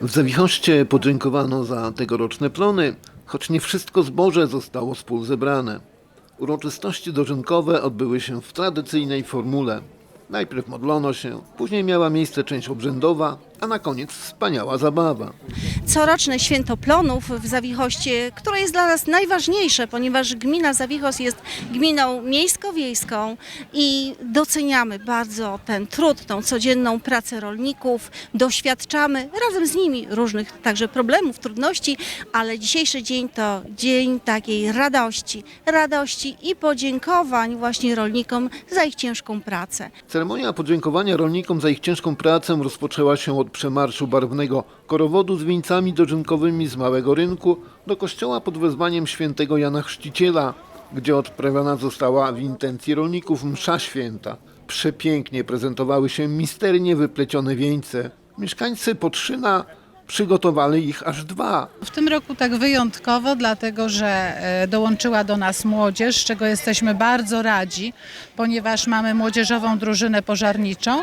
W Zawichoście podziękowano za tegoroczne plony, choć nie wszystko zboże zostało z pól zebrane. Uroczystości dożynkowe odbyły się w tradycyjnej formule. Najpierw modlono się, później miała miejsce część obrzędowa, a na koniec wspaniała zabawa. Coroczne święto plonów w Zawichoście, które jest dla nas najważniejsze, ponieważ gmina Zawichos jest gminą miejsko-wiejską i doceniamy bardzo ten trud, tą codzienną pracę rolników, doświadczamy razem z nimi różnych także problemów, trudności, ale dzisiejszy dzień to dzień takiej radości, radości i podziękowań właśnie rolnikom za ich ciężką pracę. Ceremonia podziękowania rolnikom za ich ciężką pracę rozpoczęła się od przemarszu barwnego korowodu z wieńcami dożynkowymi z Małego Rynku do kościoła pod wezwaniem świętego Jana Chrzciciela, gdzie odprawiona została w intencji rolników msza święta. Przepięknie prezentowały się misternie wyplecione wieńce. Mieszkańcy Podszyna przygotowali ich aż dwa. W tym roku tak wyjątkowo, dlatego że e, dołączyła do nas młodzież, z czego jesteśmy bardzo radzi, ponieważ mamy młodzieżową drużynę pożarniczą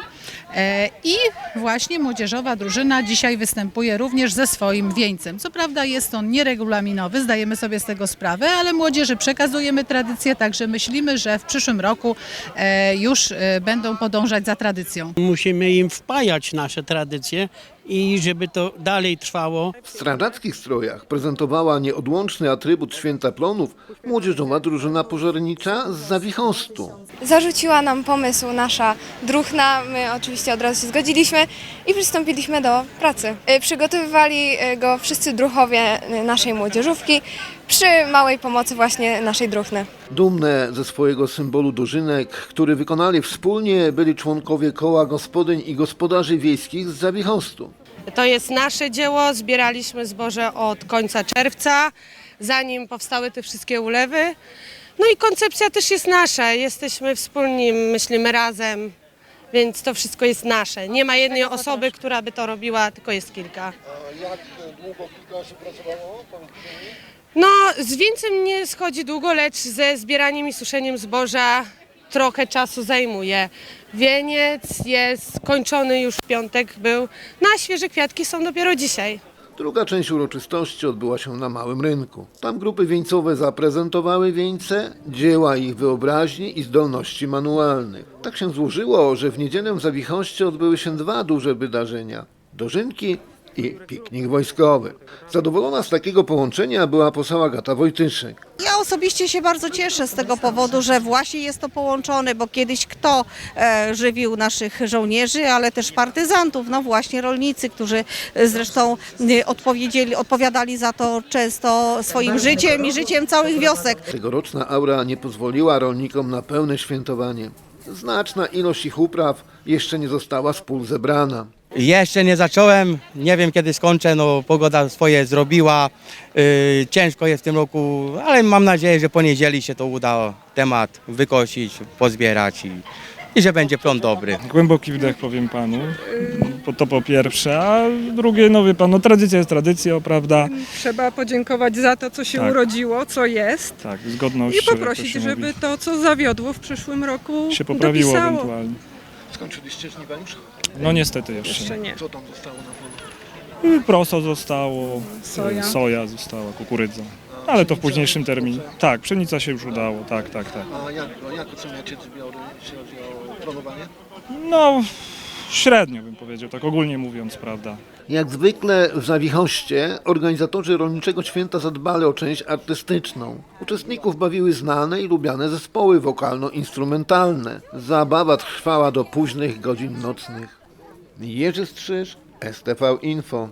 e, i właśnie młodzieżowa drużyna dzisiaj występuje również ze swoim wieńcem. Co prawda jest on nieregulaminowy, zdajemy sobie z tego sprawę, ale młodzieży przekazujemy tradycję, także myślimy, że w przyszłym roku e, już będą podążać za tradycją. Musimy im wpajać nasze tradycje i żeby to dalej trwało. W strażackich strojach prezentowała nieodłączny atrybut święta plonów młodzieżowa drużyna pożarnicza z Zawichostu. Zarzuciła nam pomysł nasza druhna, my oczywiście od razu się zgodziliśmy i przystąpiliśmy do pracy. Y, Przygotowywali y, go wszyscy druhowie y, naszej młodzieżówki przy małej pomocy właśnie naszej druhny. Dumne ze swojego symbolu dożynek, który wykonali wspólnie, byli członkowie koła gospodyń i gospodarzy wiejskich z Zawichostu. To jest nasze dzieło. Zbieraliśmy zboże od końca czerwca, zanim powstały te wszystkie ulewy. No i koncepcja też jest nasza. Jesteśmy wspólni, myślimy razem, więc to wszystko jest nasze. Nie ma jednej osoby, która by to robiła, tylko jest kilka. No, z wieńcem nie schodzi długo, lecz ze zbieraniem i suszeniem zboża trochę czasu zajmuje. Wieniec jest kończony już w piątek był, no a świeże kwiatki są dopiero dzisiaj. Druga część uroczystości odbyła się na Małym Rynku. Tam grupy wieńcowe zaprezentowały wieńce, dzieła ich wyobraźni i zdolności manualnych. Tak się złożyło, że w niedzielę w Zawichoście odbyły się dwa duże wydarzenia. Dożynki i piknik wojskowy. Zadowolona z takiego połączenia była poseł Agata Wojtyszek. Ja osobiście się bardzo cieszę z tego powodu, że właśnie jest to połączone, bo kiedyś kto e, żywił naszych żołnierzy, ale też partyzantów, no właśnie rolnicy, którzy e, zresztą e, odpowiedzieli, odpowiadali za to często swoim życiem i życiem całych wiosek. Tegoroczna aura nie pozwoliła rolnikom na pełne świętowanie. Znaczna ilość ich upraw jeszcze nie została z pól zebrana. Jeszcze nie zacząłem, nie wiem kiedy skończę, no pogoda swoje zrobiła, yy, ciężko jest w tym roku, ale mam nadzieję, że po niedzieli się to uda temat wykosić, pozbierać i, i że będzie plon dobry. Głęboki wdech powiem panu, po- to po pierwsze, a drugie, no wie pan, no tradycja jest tradycją, prawda? Trzeba podziękować za to, co się Tak. urodziło, co jest Tak, zgodność. i jak to poprosić, się żeby mówi, to, co zawiodło w przyszłym roku, się poprawiło dopisało. ewentualnie. Skończyliście żniwa już? No niestety jeszcze. Jeszcze nie. Co tam zostało na polu? Y, Proso zostało, Soja. y, soja została, kukurydza. Ale to w późniejszym terminie. Tak, pszenica się już udało, tak, tak, tak. A jak, jak oceniacie zbiory, jeśli chodzi o planowanie? No, średnio bym powiedział, tak ogólnie mówiąc, prawda. Jak zwykle w Zawichoście organizatorzy Rolniczego Święta zadbali o część artystyczną. Uczestników bawiły znane i lubiane zespoły wokalno-instrumentalne. Zabawa trwała do późnych godzin nocnych. Jerzy Strzyż, STV Info.